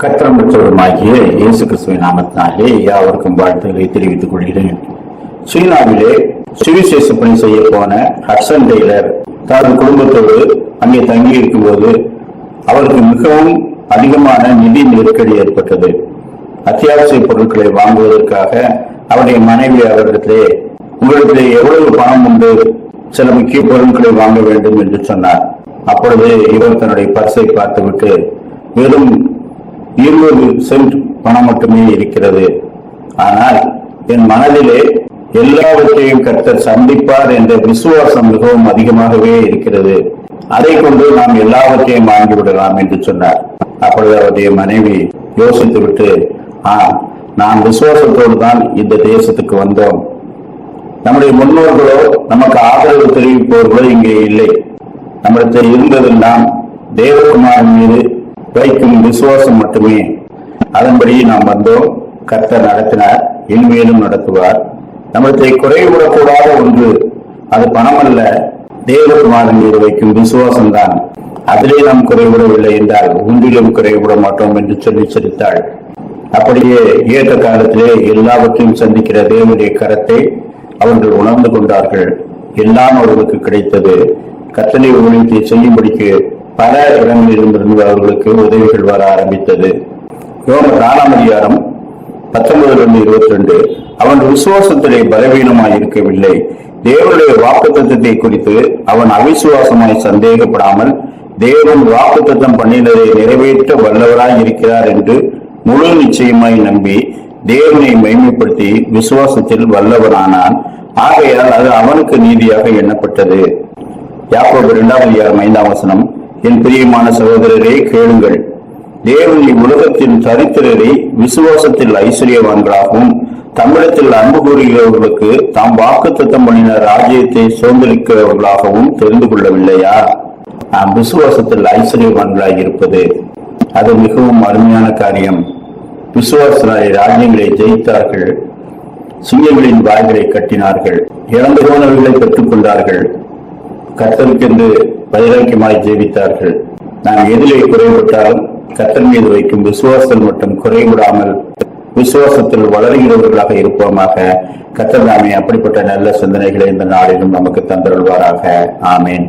மீட்பரும் பெற்றவருமாகிய இயேசு கிறிஸ்துவின் நாமத்தினாலே யாவருக்கும் வாழ்த்துக்களை தெரிவித்துக் கொள்கிறேன். சீனாவிலே சுவிசேஷ பணி செய்ய போன ஹட்சன் டெய்லர் தனது குடும்பத்தோடு அங்கே தங்கி இருக்கும்போது அவருக்கு மிகவும் அதிகமான நிதி நெருக்கடி ஏற்பட்டது. அத்தியாவசிய பொருட்களை வாங்குவதற்காக அவருடைய மனைவி அவரிடத்திலே உங்களுக்கு எவ்வளவு பணம் உண்டு? சில முக்கிய பொருட்களை வாங்க வேண்டும் என்று சொன்னார். அப்பொழுது இவர் தன்னுடைய பரிசை பார்த்துவிட்டு வெறும் இருபது சென்ட் பணம் மட்டுமே இருக்கிறது. ஆனால் என் மனதிலே எல்லாவற்றையும் கர்த்தர் சந்திப்பார் என்ற விசுவாசம் மிகவும் அதிகமாகவே இருக்கிறது. அதை கொண்டு நாம் எல்லாவற்றையும் வாங்கிவிடலாம் என்று சொன்னார். அப்பொழுது அவருடைய மனைவி யோசித்து விட்டு ஆ நாம் விசுவாசத்தோடு தான் இந்த தேசத்துக்கு வந்தோம். நம்முடைய முன்னோர்களோ நமக்கு ஆதரவு தெரிவிப்பவர்களோ இங்கே இல்லை. நம்மிடத்தில் இருந்ததெல்லாம் தேவகுமாரன் மீது வைக்கும் விசுவாசம் மட்டுமே. அதன்படி நாம் வந்தோம். கர்த்தர் நடத்தினார். இனிமேலும் நடத்துவார். நம்மிடத்தை குறைவிடக்கூடாத ஒன்று. அது பணமல்ல. தேவகுமாரன் மீது வைக்கும் விசுவாசம் தான் அதிலே நாம் குறைவிடவில்லை என்றால் ஒன்றிலும் குறைவிட மாட்டோம் என்று சொல்லி சிரித்தாள். அப்படியே ஏற்ற காலத்திலே எல்லாவற்றையும் சந்திக்கிற தேவனுடைய கரத்தை அவர்கள் உணர்ந்து கொண்டார்கள். எல்லாம் அவர்களுக்கு கிடைத்தது. கத்தனை ஊழியத்தை செய்யும்படிக்கு பல இடங்களிலிருந்து அவர்களுக்கு உதவிகள் வர ஆரம்பித்தது. யோம நாலாம் அதிகாரம் இருபத்தி ரெண்டு அவன் விசுவாசத்திலே பலவீனமாய் இருக்கவில்லை. தேவனுடைய வாக்குத்தத்தத்தை குறித்து அவன் அவிசுவாசமாய் சந்தேகப்படாமல் தேவன் வாக்குத்தத்தம் பண்ணினதை நிறைவேற்ற வல்லவராய் இருக்கிறார் என்று முழு நிச்சயமாய் நம்பி தேவனை மைமைப்படுத்தி விசுவாசத்தில் வல்லவனானான். ஆகையால் அது அவனுக்கு நீதியாக எண்ணப்பட்டது. யாக்கோபு இரண்டாம் ஐந்தாம் வசனம் என் பிரியமான சகோதரரே கேளுங்கள். தேவன் இவ்வுலகத்தின் தரித்திரரை விசுவாசத்தில் ஐஸ்வர்யவான்களாகவும் தமிழத்தில் அன்பு கூறுகிறவர்களுக்கு தாம் வாக்கு தத்தம் பண்ணின ராஜ்யத்தை சுதந்திரிக்கிறவர்களாகவும் தெரிந்து கொள்ளவில்லையா? நாம் விசுவாசத்தில் ஐஸ்வர்யவான்களாய் இருப்பது அது மிகவும் அருமையான காரியம். விசுவாசனாய் ராஜ்யங்களை ஜெயித்தார்கள் சிங்கங்களின் வாய்களை கட்டினார்கள் இறந்து போனவர்களை பெற்றுக் கொண்டார்கள் கத்தருக்கென்று வைராக்கியமாய் ஜெயித்தார்கள் நாம் எதிலே குறைபட்டாலும் கத்தன் மீது வைக்கும் விசுவாசத்தில் மட்டும் குறைவிடாமல் விசுவாசத்தில் வளர்கிறவர்களாக இருப்போமாக. கத்தர் நாமே அப்படிப்பட்ட நல்ல சிந்தனைகளை இந்த நாளிலும் நமக்கு தந்தருள்வாராக. ஆமேன்.